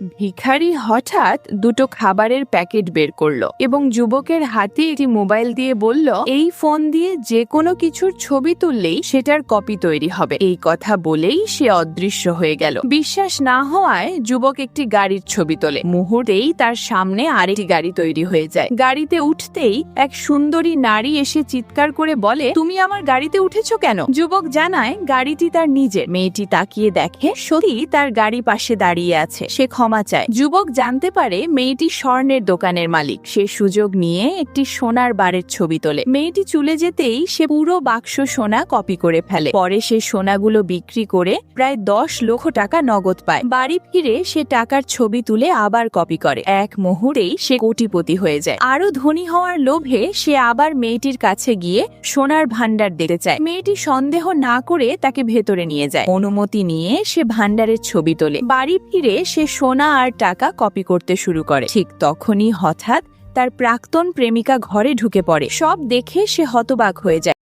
ভিখারি হঠাৎ দুটো খাবারের প্যাকেট বের করল এবং যুবকের হাতে একটি মোবাইল দিয়ে বলল, এই ফোন দিয়ে যে কোনো কিছুর ছবি তুললেই সেটার কপি তৈরি হবে। এই কথা বলেই সে অদৃশ্য হয়ে গেল। বিশ্বাস না হওয়ায় যুবক একটি গাড়ির ছবি তোলে। মুহূর্তেই তার সামনে আরেকটি গাড়ি তৈরি হয়ে যায়। গাড়িতে উঠতেই এক সুন্দরী নারী এসে চিৎকার করে বলে, তুমি আমার গাড়িতে উঠেছো কেন? যুবক জানায়, গাড়িটি তার নিজের। মেয়েটি তাকিয়ে দেখে, সত্যি, তার গাড়ি পাশে দাঁড়িয়ে আছে। সে ক্ষমা চায়। যুবক জানতে পারে মেয়েটি স্বর্ণের দোকানের মালিক। সে সুযোগ নিয়ে একটি সোনার বারের ছবি তোলে। মেয়েটি চুলে যেতেই সে পুরো বাক্স সোনা কপি করে ফেলে। পরে সে সোনাগুলো বিক্রি করে প্রায় দশ লক্ষ টাকা নগদ পায়। বাড়ি ফিরে সে টাকার ছবি তুলে আবার কপি করে। এক মুহূর্তেই সে কোটিপতি হয়ে যায়। আরও ধনী হওয়ার লোভে সে আবার মেয়েটির কাছে গিয়ে সোনার ভান্ডার দেখতে চায়। মেয়েটি সন্দেহ না করে তাকে ভেতরে নিয়ে যায়। অনুমতি নিয়ে সে ভান্ডারের ছবি তোলে। বাড়ি ফিরে সে সোনা আর টাকা কপি করতে শুরু করে। ঠিক তখনই হঠাৎ তার প্রাক্তন প্রেমিকা ঘরে ঢুকে পড়ে। সব দেখে সে হতবাক হয়ে যায়।